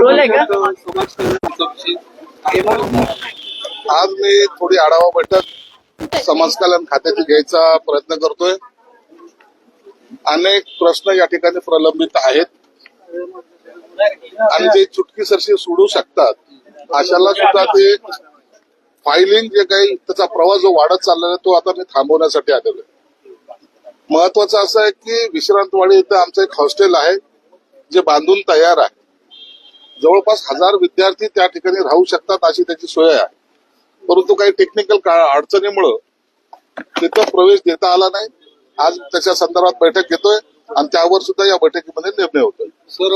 Role आहे का? आज मी थोडी आढावा बैठक समाज कल्याण खात्याची घ्यायचा प्रयत्न करतोय. अनेक प्रश्न या ठिकाणी प्रलंबित आहेत. आणि ते चुटकीसरशी सोडू शकतात अशाला सुद्धा ते फायलिंग जे काही त्याचा प्रवास जो वाढत चाललेला आहे तो आता मी थांबवण्यासाठी आलेलो आहे. महत्वाचं असं आहे की विश्रांतवाडी इथं आमचं एक हॉस्टेल आहे जे बांधून तयार आहे. जवळपास हजार विद्यार्थी त्या ठिकाणी राहू शकतात अशी त्याची सोय आहे. परंतु काही टेक्निकल अडचणीमुळं तिथं प्रवेश देता आला नाही. आज त्याच्या संदर्भात बैठक घेतोय आणि त्यावर सुद्धा या बैठकीमध्ये निर्णय होतोय. सर,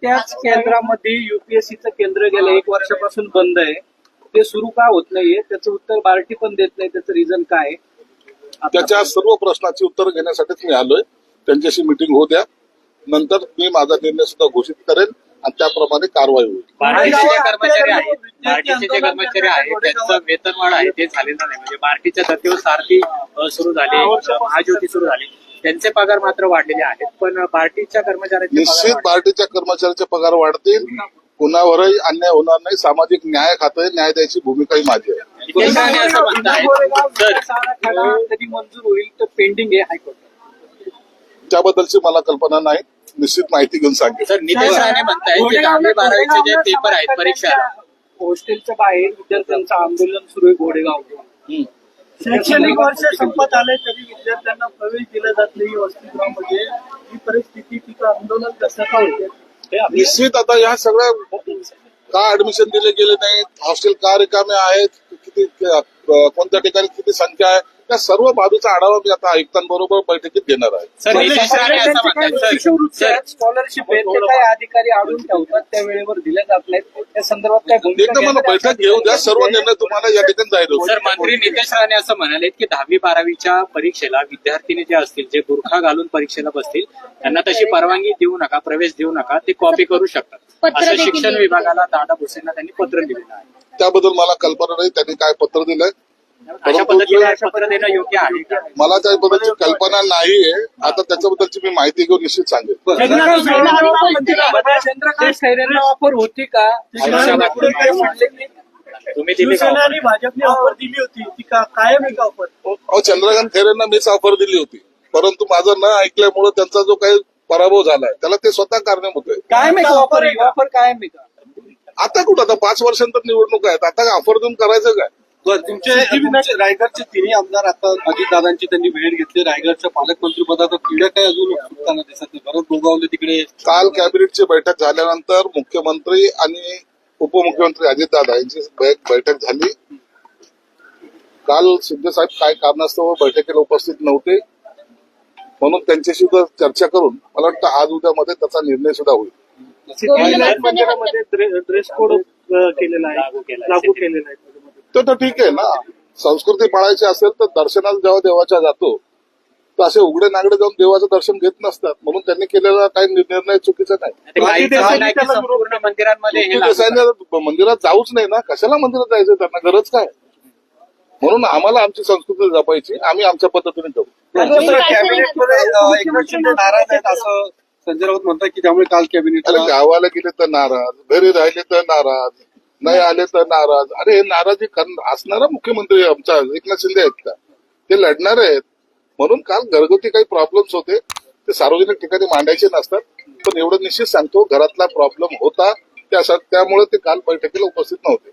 त्याच- केंद्रामध्ये युपीएससीचं केंद्र गेलं एक वर्षापासून बंद आहे. ते सुरू का होत नाहीये? त्याचं उत्तर बार्टी पण देत नाही. त्याचं रिझन काय त्याच्या सर्व प्रश्नाची उत्तर घेण्यासाठीच मी आलोय. त्यांच्याशी मिटिंग होऊ द्या. नंतर मी माझा निर्णय सुद्धा घोषित करेन आणि त्याप्रमाणे कारवाई होईल. बार्टीचे जे कर्मचारी आहेत बार्टीचे जे कर्मचारी आहेत त्यांचं वेतनवाढ आहे ते झालेलं नाही. म्हणजे बार्टीच्या धर्तीवर सारथी सुरू झाले महाज्योती सुरू झाली. त्यांचे पगार मात्र वाढलेले आहेत पण बार्टीच्या कर्मचाऱ्यांचे निश्चित. पार्टीच्या कर्मचाऱ्याचे पगार वाढतील. कुणावरही अन्याय होणार नाही. सामाजिक न्याय खातं न्याय द्यायची भूमिका ही माझी आहे. मंजूर होईल तर पेंडिंग आहे हायकोर्ट त्याबद्दलची मला कल्पना नाही. निश्चित माहिती घेऊन सांगेन. सर नितेश राणे म्हणतायत की दहावी बारावीचे जे पेपर आहेत परीक्षा. हॉस्टेलच्या बाहेर विद्यार्थ्यांचं आंदोलन सुरू आहे घोडेगाव. शैक्षणिक वर्ष संपत आले तरी विद्यार्थ्यांना प्रवेश दिला जात नाही वसतिगृहामध्ये ही परिस्थिती तिथं आंदोलन कसं का होते निश्चित आता या सगळ्या का ऍडमिशन दिले गेले नाहीत? हॉस्टेल का रिकामे आहेत? किती कोणत्या ठिकाणी किती संख्या आहे? त्या सर्व बाबीचा आढावा मी आता आयुक्तांबरोबर बैठकीत घेणार आहे. स्कॉलरशिप काही अधिकारी आणून ठेवतात त्या वेळेवर दिल्या जात नाहीत. त्या संदर्भात काय मला बैठक घेऊ द्या सर्व निर्णय तुम्हाला या ठिकाणी जाहीर सर मंत्री नितेश राणे असं म्हणाले की दहावी बारावीच्या परीक्षेला विद्यार्थिनी जे असतील जे बुरखा घालून परीक्षेला बसतील त्यांना तशी परवानगी देऊ नका प्रवेश देऊ नका ते कॉपी करू शकतात. असं शिक्षण. विभागाला दादा भुसेंना त्यांनी पत्र दिलेलं आहे. त्याबद्दल मला कल्पना नाही त्यांनी काय पत्र दिलंय. अशा पद्धतीने देणं योग्य आहे का? मला त्याबद्दलची कल्पना नाहीये. आता त्याच्याबद्दलची मी माहिती घेऊन निश्चित सांगेन. चंद्रकांत खैरेंना ऑफर होती का? पुढे काय म्हटले की तुम्ही दिली. का शिवसेना आणि भाजपने ऑफर दिली होती. ती का कायम आहे का ऑफर अहो चंद्रकांत खैरेंना मीच ऑफर दिली होती. परंतु माझं न ऐकल्यामुळे त्यांचा जो काही पराभव झालाय त्याला ते स्वतः कारणीभूत आहे काय मी ऑफर ऑफर काय मी का? आता कुठं? आता पाच वर्षांतर निवडणूक आहेत. आता ऑफर देऊन करायचं काय? तुमचे तुमचे रायगडचे तिन्ही आमदार आता अजितदादांची त्यांनी भेट घेतली. रायगडच्या पालकमंत्री पदाचा किड्या काय अजून सुटताना दिसत नाही. भरत गोगावले तिकडे काल कॅबिनेटची बैठक झाल्यानंतर मुख्यमंत्री आणि उपमुख्यमंत्री अजितदादा यांची बैठक झाली. काल शिंदे साहेब काय कारणास्तव बैठकीला उपस्थित नव्हते म्हणून त्यांच्याशी सुद्धा चर्चा करून मला वाटतं आज उद्यामध्ये त्याचा निर्णय सुद्धा होईल. ड्रेस कोड केलेला आहे. लागू केलेला आहे. तर तर ठीक आहे ना. संस्कृती पाळायची असेल तर दर्शनाला जेव्हा देवाच्या जातो तर असे उघडे नागडे जाऊन देवाचं दर्शन घेत नसतात. म्हणून त्यांनी केलेला काही निर्णय चुकीचा नाही. हे मंदिरात जाऊच नाही ना. कशाला मंदिरात जायचं त्यांना? गरज काय? म्हणून आम्हाला आमची संस्कृती जपायची. आम्ही आमच्या पद्धतीने शिंदे नाराज आहेत असं संजय राऊत म्हणतात की त्यामुळे काल अरे कॅबिनेटला गावाला गेले तर नाराज घरी राहिले तर नाराज. नाही आले तर नाराज. अरे हे नाराजी करणार- असणारा मुख्यमंत्री आमचा एकनाथ शिंदे आहेत का? ते लढणार आहेत. म्हणून काल घरगुती काही प्रॉब्लेम्स होते. ते सार्वजनिक ठिकाणी मांडायचे नसतात. पण एवढं निश्चित सांगतो घरातला प्रॉब्लेम होता. त्यासाठी त्यामुळे ते काल बैठकीला उपस्थित नव्हते.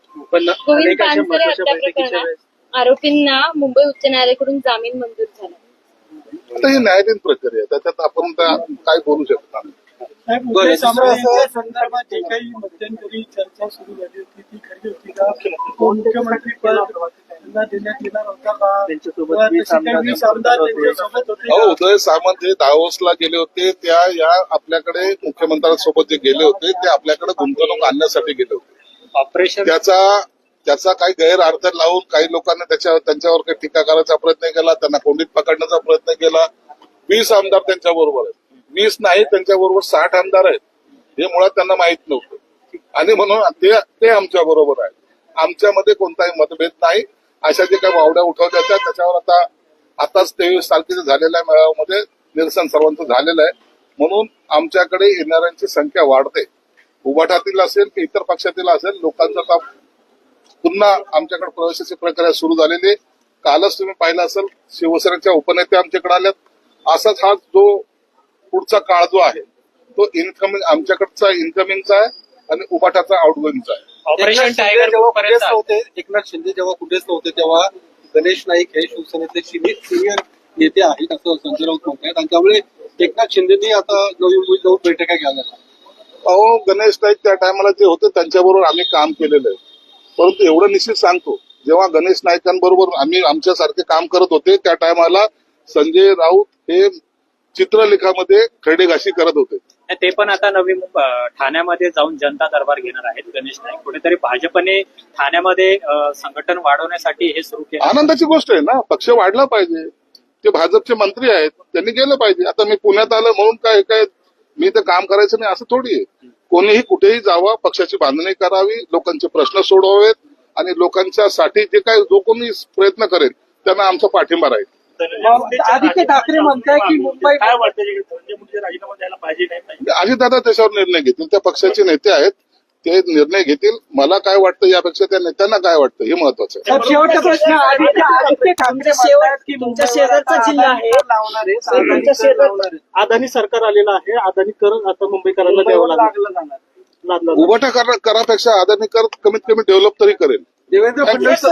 आरोपींना मुंबई उच्च न्यायालयाकडून जामीन मंजूर झाला. आता ही न्यायालयीन प्रक्रिया आहे. त्याच्यात आपण त्या काय बोलू शकणार नाही. साहेब, उदय सामंतांच्या संदर्भात जी काही मध्यंतरी चर्चा सुरू झाली होती ती खरी होती का? मुख्यमंत्री पद त्यांना देण्यात येणार होता का? किंवा तसे काही वीस आमदार त्यांच्यासोबत होते हो का? उदय सामंत हे दावोसला गेले होते त्या या आपल्याकडे मुख्यमंत्र्यांसोबत जे गेले होते ते आपल्याकडे गुंतवणूक आणण्यासाठी गेले होते. ऑपरेशन त्याचा त्याचा काही गैरअर्थ लावून काही लोकांनी त्याच्या त्यांच्यावर काही टीका करायचा प्रयत्न केला त्यांना कोंडीत पकडण्याचा प्रयत्न केला. वीस आमदार त्यांच्या बरोबर आहेत. वीस नाही त्यांच्याबरोबर साठ आमदार आहेत. हे मुळात त्यांना माहीत नव्हतं. आणि म्हणून ते ते आमच्या बरोबर आहेत. आमच्यामध्ये कोणताही मतभेद नाही. अशा जे काही वावड्या उठवल्या त्या त्याच्यावर आता आताच तेवीस तारखेच्या झालेल्या मेळाव्यामध्ये निरसन सर्वांचं झालेलं आहे. म्हणून आमच्याकडे येणाऱ्यांची संख्या वाढते. उभाटातील असेल की इतर पक्षातील असेल लोकांचा आता पुन्हा आमच्याकडे प्रवेशाची प्रक्रिया सुरू झालेली आहे. कालच तुम्ही पाहिलं असेल शिवसेनेच्या उपनेते आमच्याकडे आल्यात. असाच हा जो पुढचा काळ जो आहे तो इन्कमिंग आमच्याकडचा इन्कमिंगचा आहे आणि उभाटाचा आउटगोईंगचा आहे. ऑपरेशन एकनाथ शिंदे टायगर जेव्हा पर्यंत कुठेच नव्हते. एकनाथ शिंदे जेव्हा कुठेच नव्हते तेव्हा गणेश नाईक हे शिवसेनेचे सिनियर नेते आहेत असं संजय राऊत म्हणतात आणि त्यामुळे एकनाथ शिंदेनी आता नवी मुंबईत जाऊन बैठका घ्याव्या अहो गणेश नाईक त्या टायमाला जे होते त्यांच्याबरोबर आम्ही काम केलेलं आहे. परंतु एवढं निश्चित सांगतो जेव्हा गणेश नाईकांबरोबर आम्ही आमच्यासारखे काम करत होते त्या टायमाला संजय राऊत हे चित्रलेखामध्ये खरडेघाशी करत होते. ते पण आता नवी ठाण्यामध्ये जाऊन जनता दरबार घेणार आहेत गणेश नाईक. कुठेतरी भाजपने ठाण्यामध्ये संघटन वाढवण्यासाठी हे सुरू केलं. आनंदाची गोष्ट आहे ना पक्ष वाढला पाहिजे. ते भाजपचे मंत्री आहेत त्यांनी गेलं पाहिजे. आता मी पुण्यात आलं म्हणून काय काय मी इथं काम करायचं नाही असं थोडी आहे. कोणीही कुठेही जावं पक्षाची बांधणी करावी लोकांचे प्रश्न सोडवावेत आणि लोकांच्यासाठी जे काय जो कोणी प्रयत्न करेल त्यांना आमचा पाठिंबा राहील. आदित्य ठाकरे म्हणताय की मुंबई काय वाटतं राजीनामा द्यायला पाहिजे नाही अजितदादा त्याच्यावर निर्णय घेतील त्या पक्षाचे नेते आहेत ते निर्णय घेतील मला काय वाटतं यापेक्षा त्या नेत्यांना काय वाटतं हे महत्वाचं आहे शेवटचा प्रश्न आदित्य आदित्य ठाकरे म्हणतायत की तुमच्या शेजारचा जिल्हा आहे. लावणार आहे तुमच्या अदानी शेजार- सरकार आलेलं आहे अदानी कर आता मुंबईकरांना द्यावं लागलं उभटा करा करापेक्षा अदानी कर कमीत कमी डेव्हलप तरी करेल देवेंद्र फडणवीस